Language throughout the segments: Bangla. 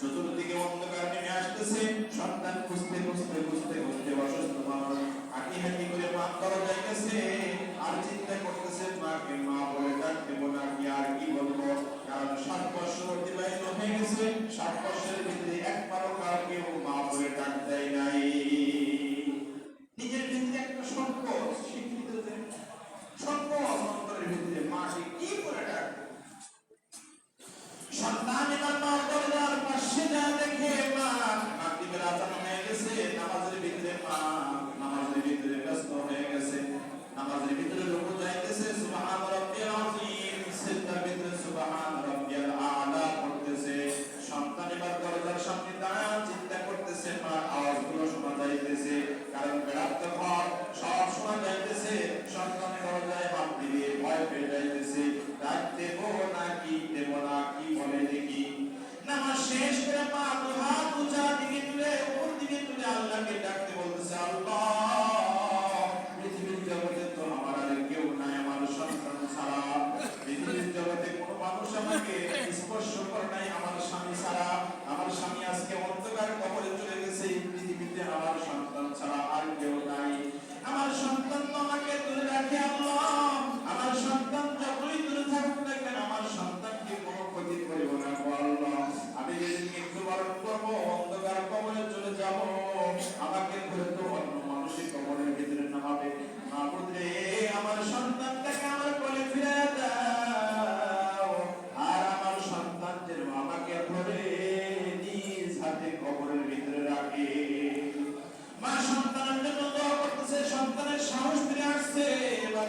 চতুর্দিকে অন্ধকার নেমে আসতেছে। সন্তান খুঁজতে খুঁজতে খুঁজতে খুঁজতে অসুস্থ মানুষ পা দুই উঁচা দিকে তুলে উপর দিকে তুলে আল্লাহকে ডাকতে বলতেছে আল্লাহ। আমাদের সাহস ফিরে আসছে এবার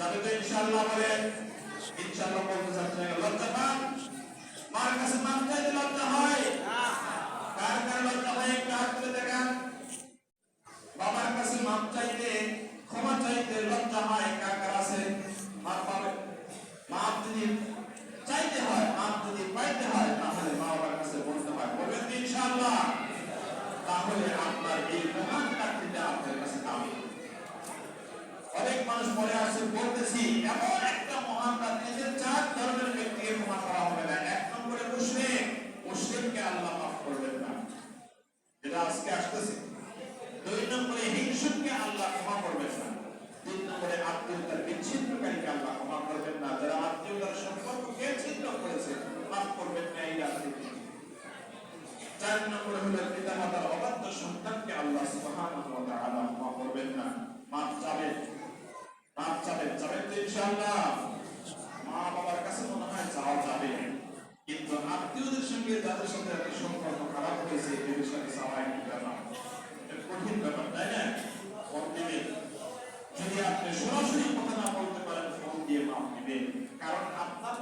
সাথে ইনশাআল্লাহ বলে ইনশাআল্লাহ বলতে চাচ্ছি মানুষ পড়ে আসছে বলতেছি, এমন একটা মহান রাজনীতির চার ধরনের ব্যক্তিকে ক্ষমা করা হবে না। এক নম্বরে মুসলিম, মুসলিমকে আল্লাহ মাফ করবেন না। যেটা আজকে আসতেছে। দুই নম্বরে হিংসুককে আল্লাহ ক্ষমা করবেন না। তিন নম্বরে আত্মীয়তার বিচ্ছিন্নকারীকে আল্লাহ ক্ষমা করবেন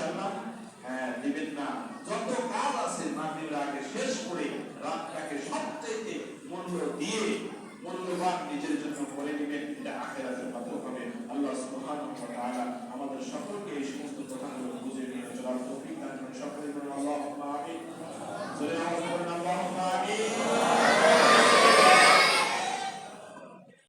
ইনশাআল্লাহ। হ্যাঁ দিবেন না। যত কাজ আছে মাগরিবের আগে শেষ করে রাতটাকে সবচেয়ে মূল্য দিয়ে, মূল্যবান নিজের জন্য করে নেবেন। এটা আখেরাতের মাধ্যমে হবে। আল্লাহ সুবহানাহু ওয়া তাআলা